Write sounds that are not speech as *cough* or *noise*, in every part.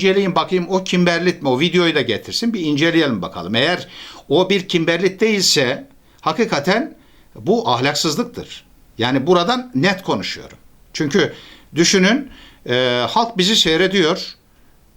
inceleyin bakayım o kimberlit mi? O videoyu da getirsin bir inceleyelim bakalım. Eğer o bir kimberlit değilse hakikaten bu ahlaksızlıktır. Yani buradan net konuşuyorum. Çünkü düşünün e, halk bizi seyrediyor.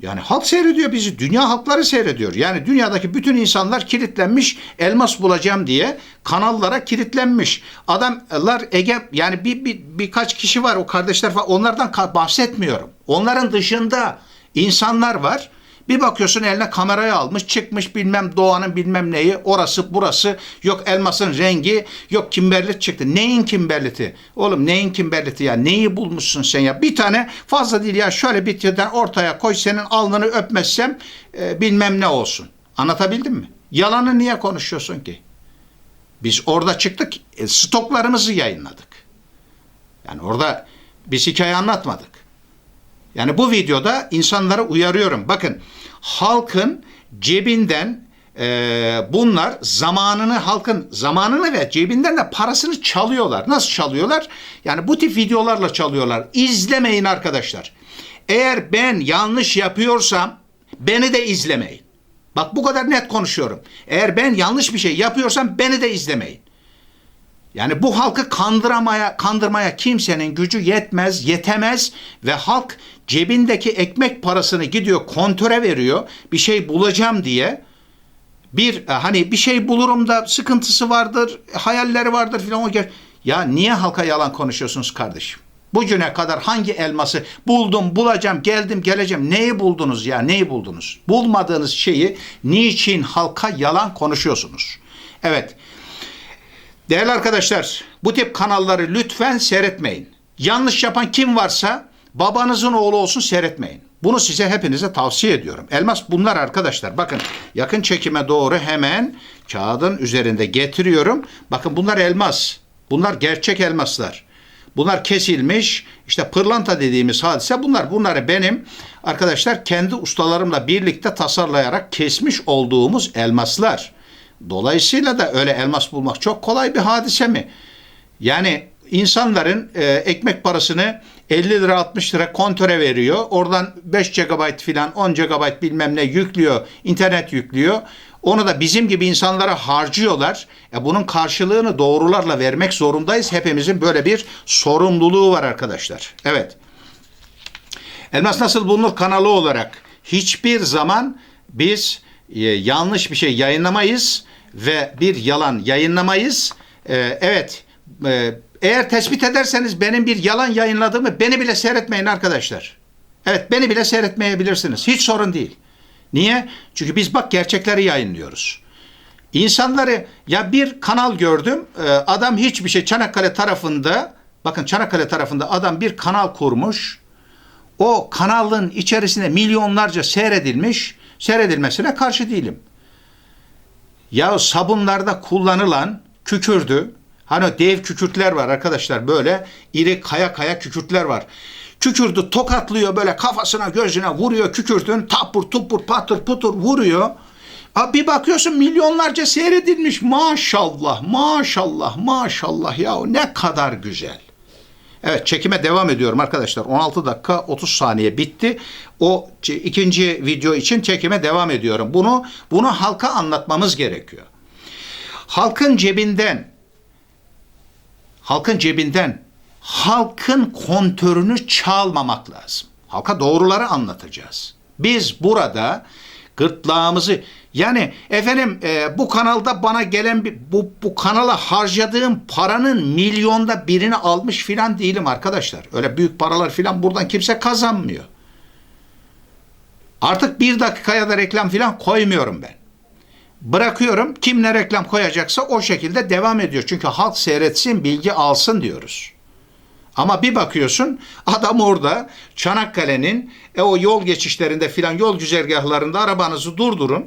Yani halk seyrediyor bizi. Dünya halkları seyrediyor. Yani dünyadaki bütün insanlar kilitlenmiş elmas bulacağım diye kanallara kilitlenmiş. Adamlar Ege yani bir, bir birkaç kişi var o kardeşler falan onlardan bahsetmiyorum. Onların dışında insanlar var. Bir bakıyorsun eline kamerayı almış çıkmış bilmem doğanın bilmem neyi orası burası yok elmasın rengi yok kimberlit çıktı. Neyin kimberliti? Oğlum neyin kimberliti ya neyi bulmuşsun sen ya bir tane fazla değil ya şöyle bir tane ortaya koy senin alnını öpmezsem e, bilmem ne olsun. Anlatabildim mi? Yalanı niye konuşuyorsun ki? Biz orada çıktık e, stoklarımızı yayınladık. Yani orada biz hikaye anlatmadık. Yani bu videoda insanları uyarıyorum. Bakın halkın cebinden e, bunlar zamanını halkın zamanını ve cebinden de parasını çalıyorlar. Nasıl çalıyorlar? Yani bu tip videolarla çalıyorlar. İzlemeyin arkadaşlar. Eğer ben yanlış yapıyorsam beni de izlemeyin. Bak bu kadar net konuşuyorum. Eğer ben yanlış bir şey yapıyorsam beni de izlemeyin. Yani bu halkı kandıramaya, kandırmaya kimsenin gücü yetmez, yetemez ve halk cebindeki ekmek parasını gidiyor kontöre veriyor. Bir şey bulacağım diye bir e, hani bir şey bulurum da sıkıntısı vardır, hayalleri vardır filan o. Ya niye halka yalan konuşuyorsunuz kardeşim? Bugüne kadar hangi elması buldum, bulacağım, geldim, geleceğim. Neyi buldunuz ya? Neyi buldunuz? Bulmadığınız şeyi niçin halka yalan konuşuyorsunuz? Evet. Değerli arkadaşlar, bu tip kanalları lütfen seyretmeyin. Yanlış yapan kim varsa babanızın oğlu olsun seyretmeyin. Bunu size hepinize tavsiye ediyorum. Elmas bunlar arkadaşlar. Bakın yakın çekime doğru hemen kağıdın üzerinde getiriyorum. Bakın bunlar elmas. Bunlar gerçek elmaslar. Bunlar kesilmiş. işte pırlanta dediğimiz hadise bunlar. Bunları benim arkadaşlar kendi ustalarımla birlikte tasarlayarak kesmiş olduğumuz elmaslar. Dolayısıyla da öyle elmas bulmak çok kolay bir hadise mi? Yani insanların e, ekmek parasını 50 lira 60 lira kontöre veriyor. Oradan 5 GB filan 10 GB bilmem ne yüklüyor. internet yüklüyor. Onu da bizim gibi insanlara harcıyorlar. E bunun karşılığını doğrularla vermek zorundayız. Hepimizin böyle bir sorumluluğu var arkadaşlar. Evet. Elmas Nasıl Bulunur kanalı olarak hiçbir zaman biz e, yanlış bir şey yayınlamayız ve bir yalan yayınlamayız. E, evet, e, eğer tespit ederseniz benim bir yalan yayınladığımı beni bile seyretmeyin arkadaşlar. Evet, beni bile seyretmeyebilirsiniz. Hiç sorun değil. Niye? Çünkü biz bak gerçekleri yayınlıyoruz. İnsanları ya bir kanal gördüm. e, Adam hiçbir şey Çanakkale tarafında bakın Çanakkale tarafında adam bir kanal kurmuş. O kanalın içerisinde milyonlarca seyredilmiş. Seyredilmesine karşı değilim. Ya sabunlarda kullanılan kükürdü. Hani dev kükürtler var arkadaşlar böyle iri kaya kaya kükürtler var. Kükürdü tokatlıyor böyle kafasına gözüne vuruyor kükürtün tapur tupur patır putur vuruyor. Aa, Bir bakıyorsun milyonlarca seyredilmiş maşallah maşallah maşallah ya ne kadar güzel. Evet çekime devam ediyorum arkadaşlar. 16 dakika 30 saniye bitti. O ikinci video için çekime devam ediyorum. Bunu bunu halka anlatmamız gerekiyor. Halkın cebinden halkın cebinden halkın kontörünü çalmamak lazım. Halka doğruları anlatacağız. Biz burada gırtlağımızı yani efendim e, bu kanalda bana gelen bir, bu, bu kanala harcadığım paranın milyonda birini almış filan değilim arkadaşlar. Öyle büyük paralar filan buradan kimse kazanmıyor. Artık bir dakikaya da reklam filan koymuyorum ben. Bırakıyorum kim ne reklam koyacaksa o şekilde devam ediyor. Çünkü halk seyretsin bilgi alsın diyoruz. Ama bir bakıyorsun adam orada Çanakkale'nin e, o yol geçişlerinde filan yol güzergahlarında arabanızı durdurun.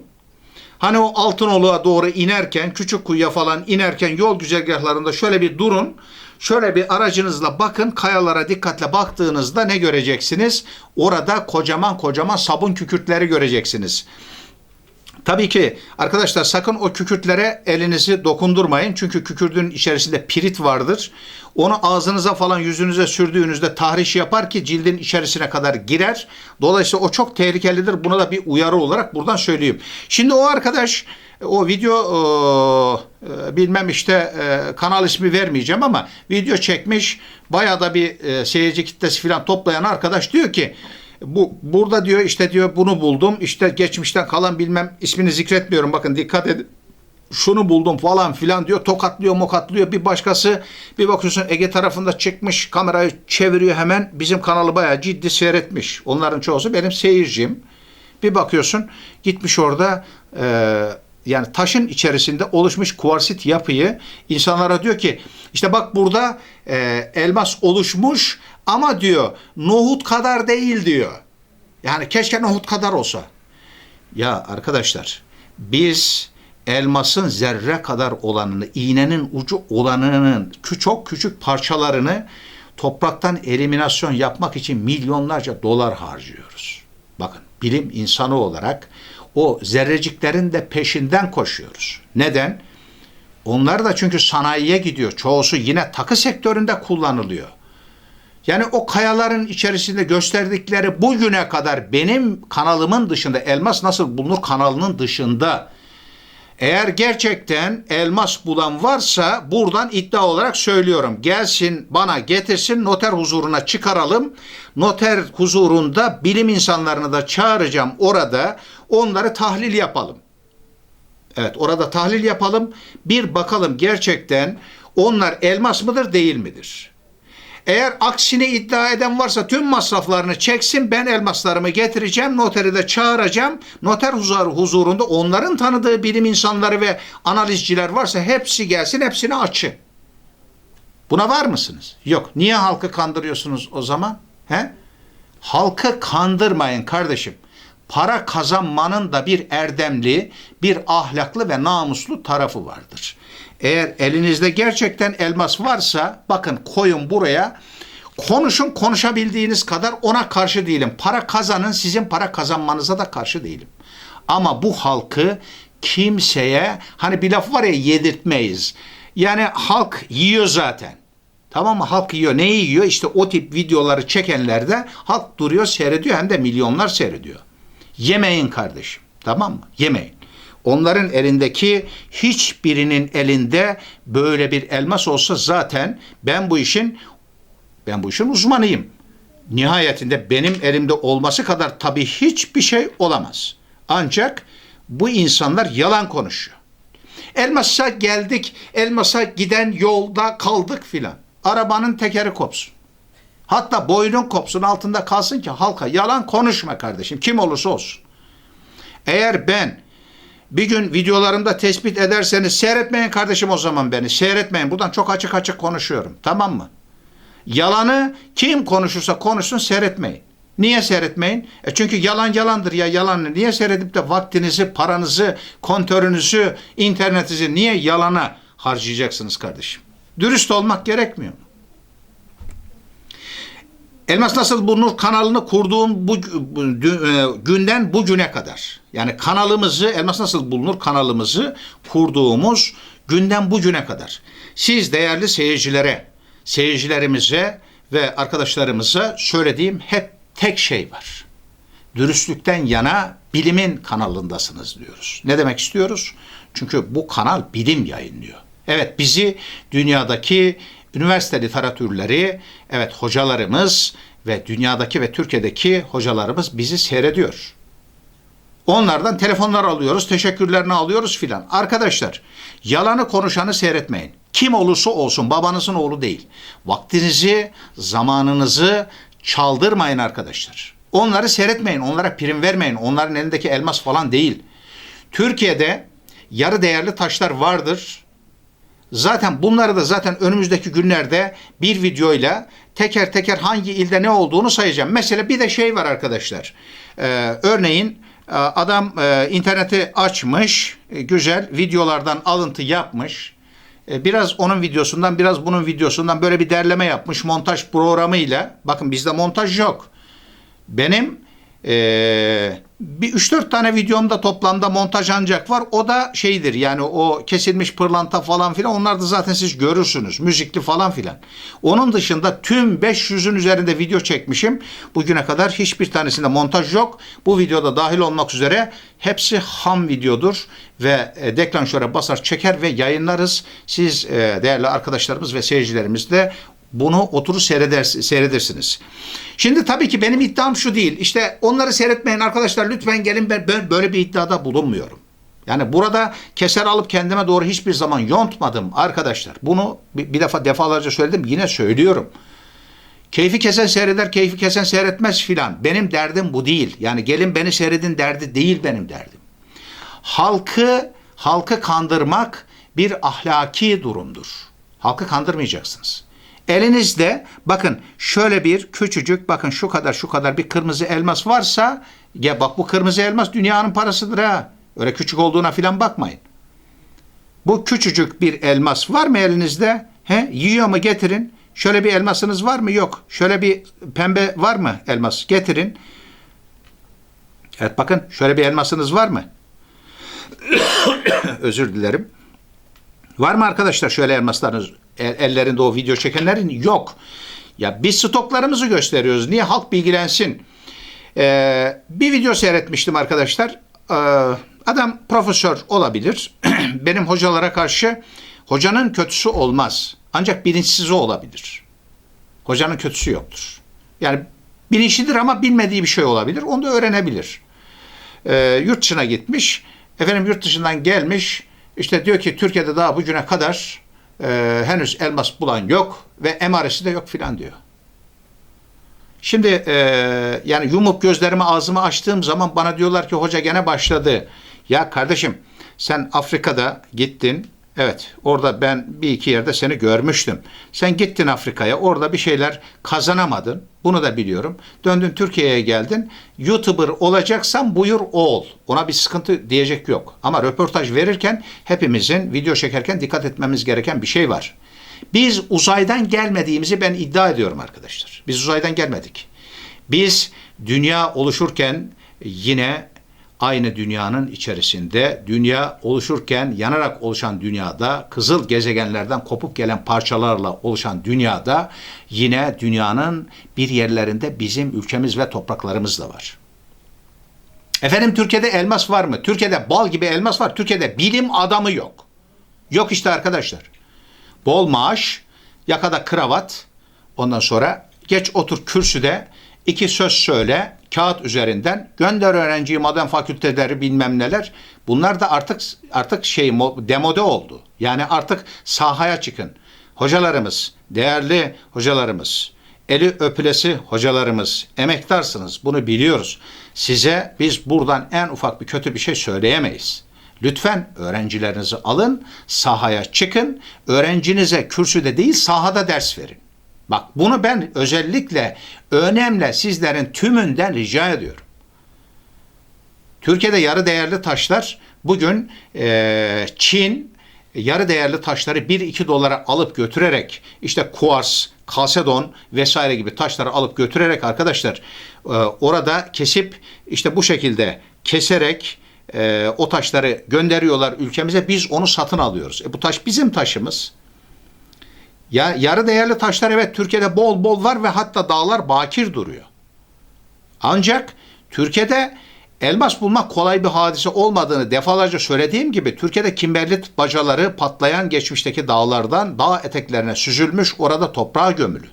Hani o Altınoluk'a doğru inerken küçük kuyuya falan inerken yol güzergahlarında şöyle bir durun. Şöyle bir aracınızla bakın kayalara dikkatle baktığınızda ne göreceksiniz? Orada kocaman kocaman sabun kükürtleri göreceksiniz. Tabii ki arkadaşlar sakın o kükürtlere elinizi dokundurmayın. Çünkü kükürdün içerisinde pirit vardır. Onu ağzınıza falan yüzünüze sürdüğünüzde tahriş yapar ki cildin içerisine kadar girer. Dolayısıyla o çok tehlikelidir. Buna da bir uyarı olarak buradan söyleyeyim. Şimdi o arkadaş o video e, bilmem işte e, kanal ismi vermeyeceğim ama video çekmiş. Bayağı da bir e, seyirci kitlesi falan toplayan arkadaş diyor ki bu burada diyor işte diyor bunu buldum. İşte geçmişten kalan bilmem ismini zikretmiyorum. Bakın dikkat edin. Şunu buldum falan filan diyor. Tokatlıyor mokatlıyor. Bir başkası bir bakıyorsun Ege tarafında çıkmış kamerayı çeviriyor hemen. Bizim kanalı bayağı ciddi seyretmiş. Onların çoğusu benim seyircim. Bir bakıyorsun gitmiş orada e, yani taşın içerisinde oluşmuş kuarsit yapıyı insanlara diyor ki işte bak burada e, elmas oluşmuş ama diyor nohut kadar değil diyor. Yani keşke nohut kadar olsa. Ya arkadaşlar biz elmasın zerre kadar olanını, iğnenin ucu olanının çok küçük parçalarını topraktan eliminasyon yapmak için milyonlarca dolar harcıyoruz. Bakın bilim insanı olarak o zerreciklerin de peşinden koşuyoruz. Neden? Onlar da çünkü sanayiye gidiyor. Çoğusu yine takı sektöründe kullanılıyor. Yani o kayaların içerisinde gösterdikleri bugüne kadar benim kanalımın dışında elmas nasıl bulunur kanalının dışında eğer gerçekten elmas bulan varsa buradan iddia olarak söylüyorum. Gelsin bana getirsin noter huzuruna çıkaralım. Noter huzurunda bilim insanlarını da çağıracağım orada. Onları tahlil yapalım. Evet orada tahlil yapalım. Bir bakalım gerçekten onlar elmas mıdır değil midir? Eğer aksini iddia eden varsa tüm masraflarını çeksin ben elmaslarımı getireceğim noteri de çağıracağım. Noter huzur, huzurunda onların tanıdığı bilim insanları ve analizciler varsa hepsi gelsin hepsini açın. Buna var mısınız? Yok. Niye halkı kandırıyorsunuz o zaman? He? Halkı kandırmayın kardeşim. Para kazanmanın da bir erdemli, bir ahlaklı ve namuslu tarafı vardır. Eğer elinizde gerçekten elmas varsa bakın koyun buraya konuşun konuşabildiğiniz kadar ona karşı değilim. Para kazanın sizin para kazanmanıza da karşı değilim. Ama bu halkı kimseye hani bir laf var ya yedirtmeyiz. Yani halk yiyor zaten. Tamam mı? Halk yiyor. Neyi yiyor? İşte o tip videoları çekenlerde halk duruyor seyrediyor hem de milyonlar seyrediyor. Yemeyin kardeşim. Tamam mı? Yemeyin. Onların elindeki hiçbirinin elinde böyle bir elmas olsa zaten ben bu işin ben bu işin uzmanıyım. Nihayetinde benim elimde olması kadar tabii hiçbir şey olamaz. Ancak bu insanlar yalan konuşuyor. Elmas'a geldik, elmasa giden yolda kaldık filan. Arabanın tekeri kopsun. Hatta boynun kopsun altında kalsın ki halka yalan konuşma kardeşim kim olursa olsun. Eğer ben bir gün videolarımda tespit ederseniz seyretmeyin kardeşim o zaman beni seyretmeyin. Buradan çok açık açık konuşuyorum tamam mı? Yalanı kim konuşursa konuşsun seyretmeyin. Niye seyretmeyin? E çünkü yalan yalandır ya yalan. Niye seyredip de vaktinizi, paranızı, kontörünüzü, internetinizi niye yalana harcayacaksınız kardeşim? Dürüst olmak gerekmiyor mu? Elmas Nasıl Bulunur kanalını kurduğum bu bu- e, günden bugüne kadar yani kanalımızı Elmas Nasıl Bulunur kanalımızı kurduğumuz günden bugüne kadar siz değerli seyircilere, seyircilerimize ve arkadaşlarımıza söylediğim hep tek şey var. Dürüstlükten yana bilimin kanalındasınız diyoruz. Ne demek istiyoruz? Çünkü bu kanal bilim yayınlıyor. Evet bizi dünyadaki üniversite literatürleri, evet hocalarımız ve dünyadaki ve Türkiye'deki hocalarımız bizi seyrediyor. Onlardan telefonlar alıyoruz, teşekkürlerini alıyoruz filan. Arkadaşlar, yalanı konuşanı seyretmeyin. Kim olursa olsun, babanızın oğlu değil. Vaktinizi, zamanınızı çaldırmayın arkadaşlar. Onları seyretmeyin, onlara prim vermeyin. Onların elindeki elmas falan değil. Türkiye'de yarı değerli taşlar vardır. Zaten bunları da zaten önümüzdeki günlerde bir videoyla teker teker hangi ilde ne olduğunu sayacağım. Mesela bir de şey var arkadaşlar. Ee, örneğin e, adam e, interneti açmış, e, güzel videolardan alıntı yapmış. E, biraz onun videosundan, biraz bunun videosundan böyle bir derleme yapmış montaj programıyla. Bakın bizde montaj yok. Benim e, bir 3-4 tane videomda toplamda montaj ancak var. O da şeydir yani o kesilmiş pırlanta falan filan onlar da zaten siz görürsünüz. Müzikli falan filan. Onun dışında tüm 500'ün üzerinde video çekmişim. Bugüne kadar hiçbir tanesinde montaj yok. Bu videoda dahil olmak üzere hepsi ham videodur ve e, deklanşöre basar çeker ve yayınlarız. Siz e, değerli arkadaşlarımız ve seyircilerimiz de bunu oturur seyreder, seyredersiniz. Şimdi tabii ki benim iddiam şu değil. İşte onları seyretmeyin arkadaşlar lütfen gelin ben, böyle bir iddiada bulunmuyorum. Yani burada keser alıp kendime doğru hiçbir zaman yontmadım arkadaşlar. Bunu bir defa defalarca söyledim yine söylüyorum. Keyfi kesen seyreder, keyfi kesen seyretmez filan. Benim derdim bu değil. Yani gelin beni seyredin derdi değil benim derdim. Halkı, halkı kandırmak bir ahlaki durumdur. Halkı kandırmayacaksınız. Elinizde bakın şöyle bir küçücük bakın şu kadar şu kadar bir kırmızı elmas varsa ya bak bu kırmızı elmas dünyanın parasıdır ha. Öyle küçük olduğuna filan bakmayın. Bu küçücük bir elmas var mı elinizde? He? Yiyor mu getirin. Şöyle bir elmasınız var mı? Yok. Şöyle bir pembe var mı elmas? Getirin. Evet bakın şöyle bir elmasınız var mı? *coughs* Özür dilerim. Var mı arkadaşlar şöyle elmaslarınız el- ellerinde o video çekenlerin? Yok. Ya biz stoklarımızı gösteriyoruz. Niye halk bilgilensin? Ee, bir video seyretmiştim arkadaşlar. Ee, adam profesör olabilir. *clears throat* Benim hocalara karşı hocanın kötüsü olmaz. Ancak bilinçsiz o olabilir. Hocanın kötüsü yoktur. Yani bilinçlidir ama bilmediği bir şey olabilir. Onu da öğrenebilir. Ee, yurt dışına gitmiş. Efendim yurt dışından gelmiş. İşte diyor ki Türkiye'de daha bugüne kadar e, henüz elmas bulan yok ve emaresi de yok filan diyor. Şimdi e, yani yumup gözlerimi ağzımı açtığım zaman bana diyorlar ki hoca gene başladı. Ya kardeşim sen Afrika'da gittin. Evet orada ben bir iki yerde seni görmüştüm. Sen gittin Afrika'ya orada bir şeyler kazanamadın. Bunu da biliyorum. Döndün Türkiye'ye geldin. YouTuber olacaksan buyur ol. Ona bir sıkıntı diyecek yok. Ama röportaj verirken hepimizin video çekerken dikkat etmemiz gereken bir şey var. Biz uzaydan gelmediğimizi ben iddia ediyorum arkadaşlar. Biz uzaydan gelmedik. Biz dünya oluşurken yine aynı dünyanın içerisinde dünya oluşurken yanarak oluşan dünyada kızıl gezegenlerden kopup gelen parçalarla oluşan dünyada yine dünyanın bir yerlerinde bizim ülkemiz ve topraklarımız da var. Efendim Türkiye'de elmas var mı? Türkiye'de bal gibi elmas var. Türkiye'de bilim adamı yok. Yok işte arkadaşlar. Bol maaş, yakada kravat, ondan sonra geç otur kürsüde iki söz söyle kağıt üzerinden gönder öğrenciyi maden fakülteleri bilmem neler. Bunlar da artık artık şey mo- demode oldu. Yani artık sahaya çıkın. Hocalarımız, değerli hocalarımız, eli öpülesi hocalarımız, emektarsınız. Bunu biliyoruz. Size biz buradan en ufak bir kötü bir şey söyleyemeyiz. Lütfen öğrencilerinizi alın, sahaya çıkın. Öğrencinize kürsüde değil sahada ders verin. Bak bunu ben özellikle önemli sizlerin tümünden rica ediyorum. Türkiye'de yarı değerli taşlar bugün e, Çin yarı değerli taşları 1-2 dolara alıp götürerek işte kuars, kalsedon vesaire gibi taşları alıp götürerek arkadaşlar e, orada kesip işte bu şekilde keserek e, o taşları gönderiyorlar ülkemize biz onu satın alıyoruz. E, bu taş bizim taşımız. Ya yarı değerli taşlar evet Türkiye'de bol bol var ve hatta dağlar bakir duruyor. Ancak Türkiye'de elmas bulmak kolay bir hadise olmadığını defalarca söylediğim gibi Türkiye'de kimberlit bacaları patlayan geçmişteki dağlardan dağ eteklerine süzülmüş orada toprağa gömülü.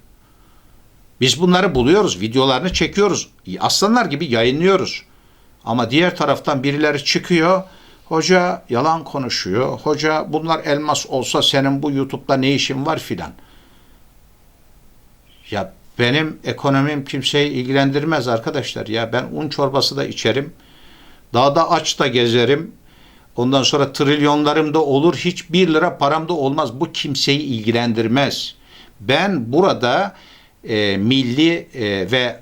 Biz bunları buluyoruz, videolarını çekiyoruz. Aslanlar gibi yayınlıyoruz. Ama diğer taraftan birileri çıkıyor. Hoca yalan konuşuyor. Hoca bunlar elmas olsa senin bu YouTube'da ne işin var filan. Ya benim ekonomim kimseyi ilgilendirmez arkadaşlar. Ya ben un çorbası da içerim. Dağda aç da gezerim. Ondan sonra trilyonlarım da olur. Hiç bir lira param da olmaz. Bu kimseyi ilgilendirmez. Ben burada e, milli e, ve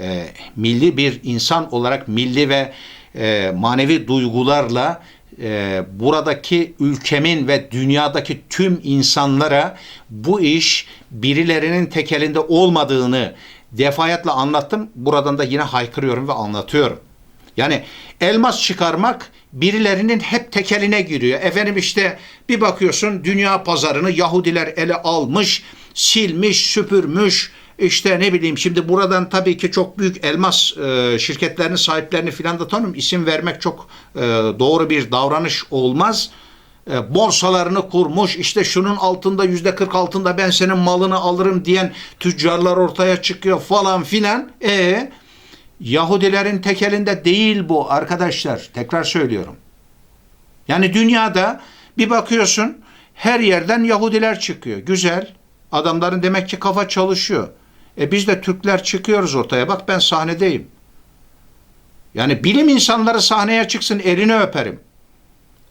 e, milli bir insan olarak milli ve e, manevi duygularla e, buradaki ülkemin ve dünyadaki tüm insanlara bu iş birilerinin tekelinde olmadığını defayetle anlattım. Buradan da yine haykırıyorum ve anlatıyorum. Yani elmas çıkarmak birilerinin hep tekeline giriyor. Efendim işte bir bakıyorsun dünya pazarını Yahudiler ele almış, silmiş, süpürmüş. İşte ne bileyim şimdi buradan tabii ki çok büyük elmas e, şirketlerinin sahiplerini filan da tanıyorum. İsim vermek çok e, doğru bir davranış olmaz. E, borsalarını kurmuş işte şunun altında yüzde 40 altında ben senin malını alırım diyen tüccarlar ortaya çıkıyor falan filan. E Yahudilerin tekelinde değil bu arkadaşlar. Tekrar söylüyorum. Yani dünyada bir bakıyorsun her yerden Yahudiler çıkıyor. Güzel. Adamların demek ki kafa çalışıyor. E biz de Türkler çıkıyoruz ortaya. Bak ben sahnedeyim. Yani bilim insanları sahneye çıksın elini öperim.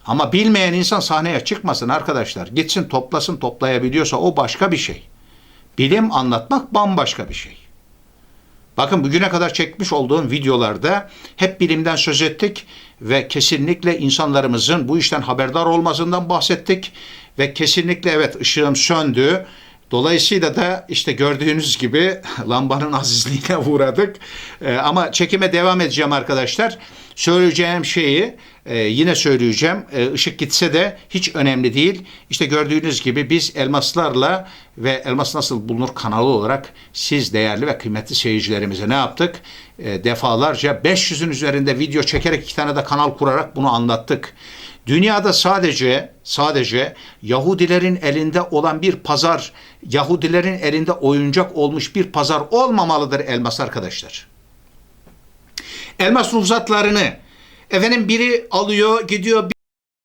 Ama bilmeyen insan sahneye çıkmasın arkadaşlar. Gitsin toplasın toplayabiliyorsa o başka bir şey. Bilim anlatmak bambaşka bir şey. Bakın bugüne kadar çekmiş olduğum videolarda hep bilimden söz ettik ve kesinlikle insanlarımızın bu işten haberdar olmasından bahsettik ve kesinlikle evet ışığım söndü. Dolayısıyla da işte gördüğünüz gibi *laughs* lambanın azizliğine uğradık. Ee, ama çekime devam edeceğim arkadaşlar. Söyleyeceğim şeyi e, yine söyleyeceğim. E, ışık gitse de hiç önemli değil. İşte gördüğünüz gibi biz elmaslarla ve elmas nasıl bulunur kanalı olarak siz değerli ve kıymetli seyircilerimize ne yaptık? E, defalarca 500'ün üzerinde video çekerek iki tane de kanal kurarak bunu anlattık. Dünyada sadece sadece Yahudilerin elinde olan bir pazar, Yahudilerin elinde oyuncak olmuş bir pazar olmamalıdır elmas arkadaşlar. Elmas ruhsatlarını efendim biri alıyor, gidiyor